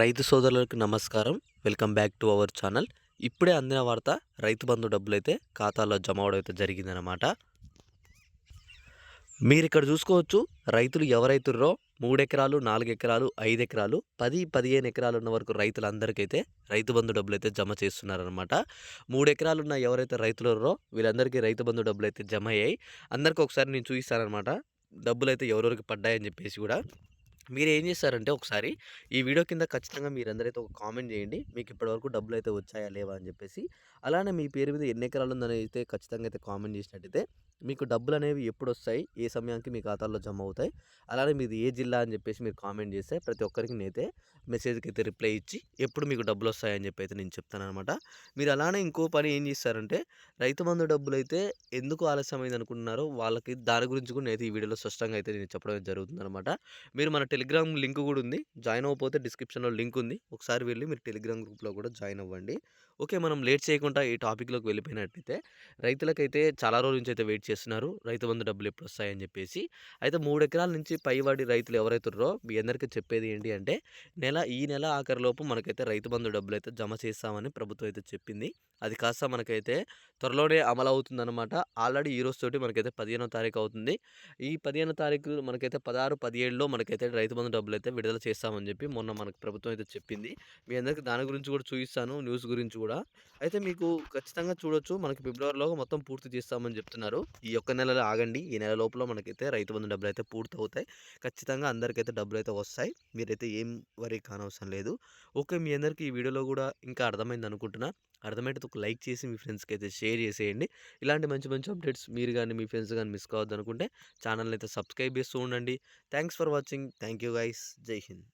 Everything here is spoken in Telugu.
రైతు సోదరులకు నమస్కారం. Welcome back to our channel. ఇప్పుడే అందిన వార్త రైతు బంధు డబ్బులైతే ఖాతాలో జమ అవడం అయితే జరిగిందనమాట మీరు ఇక్కడ చూసుకోవచ్చు రైతులు ఎవరైతుర్రో మూడు ఎకరాలు నాలుగు ఎకరాలు ఐదు ఎకరాలు పది పదిహేను ఎకరాలు ఉన్న వరకు రైతులందరికైతే రైతు బంధు డబ్బులు అయితే జమ చేస్తున్నారనమాట మూడు ఎకరాలు ఉన్న ఎవరైతే రైతులు వీళ్ళందరికీ రైతు బంధు డబ్బులు అయితే జమ అయ్యాయి. అందరికీ ఒకసారి నేను చూపిస్తానమాట డబ్బులు అయితే ఎవరెవరికి పడ్డాయని చెప్పేసి కూడా. మీరు ఏం చేస్తారంటే ఒకసారి ఈ వీడియో కింద ఖచ్చితంగా మీరందరైతే ఒక కామెంట్ చేయండి. మీకు ఇప్పటివరకు డబ్బులు అయితే వచ్చాయా లేవా అని చెప్పేసి. అలానే మీ పేరు మీద ఎన్ని ఎకరాలు ఉందని అయితే ఖచ్చితంగా అయితే కామెంట్ చేసినట్టయితే మీకు డబ్బులు అనేవి ఎప్పుడు వస్తాయి ఏ సమయానికి మీ ఖాతాలో జమ అవుతాయి అలానే మీది ఏ జిల్లా అని చెప్పేసి మీరు కామెంట్ చేస్తే ప్రతి ఒక్కరికి నేనైతే మెసేజ్కి అయితే రిప్లై ఇచ్చి ఎప్పుడు మీకు డబ్బులు వస్తాయని చెప్పి అయితే నేను చెప్తాను అనమాట మీరు అలానే ఇంకో పని ఏం చేస్తారంటే రైతు బంధు డబ్బులు అయితే ఎందుకు ఆలస్యమైంది అనుకుంటున్నారో వాళ్ళకి దాని గురించి కూడా నేను ఈ వీడియోలో స్పష్టంగా అయితే నేను చెప్పడం జరుగుతుంది అనమాట మీరు మన టెలిగ్రామ్ లింక్ కూడా ఉంది. జాయిన్ అవ్వకపోతే డిస్క్రిప్షన్లో లింక్ ఉంది. ఒకసారి వెళ్ళి మీరు టెలిగ్రామ్ గ్రూప్లో కూడా జాయిన్ అవ్వండి. ఓకే. మనం లేట్ చేయకుండా ఈ టాపిక్లోకి వెళ్ళిపోయినట్టయితే రైతులకైతే చాలా రోజుల నుంచి అయితే వెయిట్ చేస్తున్నారు. రైతు బంధు డబ్బులు ఎప్పుడు వస్తాయని చెప్పేసి. అయితే మూడు ఎకరాల నుంచి పైవాడి రైతులు ఎవరైతున్నారో మీ అందరికీ చెప్పేది ఏంటి అంటే నెల ఈ నెల ఆఖరిలోపు మనకైతే రైతు బంధు డబ్బులు అయితే జమ చేస్తామని ప్రభుత్వం అయితే చెప్పింది. అది కాస్త మనకైతే త్వరలోనే అమలు అవుతుందన్నమాట. ఆల్రెడీ ఈ రోజు తోటి మనకైతే పదిహేనో తారీఖు అవుతుంది. ఈ పదిహేనో తారీఖు మనకైతే పదహారు పదిహేడులో మనకైతే రైతు బంధు డబ్బులు అయితే విడుదల చేస్తామని చెప్పి మొన్న మనకు ప్రభుత్వం అయితే చెప్పింది. మీ అందరికీ దాని గురించి కూడా చూపిస్తాను. న్యూస్ గురించి కూడా కూడా. అయితే మీకు ఖచ్చితంగా చూడొచ్చు. మనకి ఫిబ్రవరిలో మొత్తం పూర్తి చేస్తామని చెప్తున్నారు. ఈ ఒక్క నెలలో ఆగండి. ఈ నెల లోపల మనకైతే రైతు బంధు డబ్బులు అయితే పూర్తి అవుతాయి ఖచ్చితంగా అందరికైతే డబ్బులు అయితే వస్తాయి. మీరైతే ఏం వరీ కానవసరం లేదు. ఓకే మీ అందరికీ ఈ వీడియోలో కూడా ఇంకా అర్థమైంది అనుకుంటున్నా. అర్థమైతే ఒక లైక్ చేసి మీ ఫ్రెండ్స్కి అయితే షేర్ చేసేయండి. ఇలాంటి మంచి మంచి అప్డేట్స్ మీరు కానీ మీ ఫ్రెండ్స్ కానీ మిస్ కావద్దు అనుకుంటే ఛానల్ అయితే సబ్స్క్రైబ్ చేస్తూ ఉండండి. Thanks for watching. Thank you guys. Jai Hind.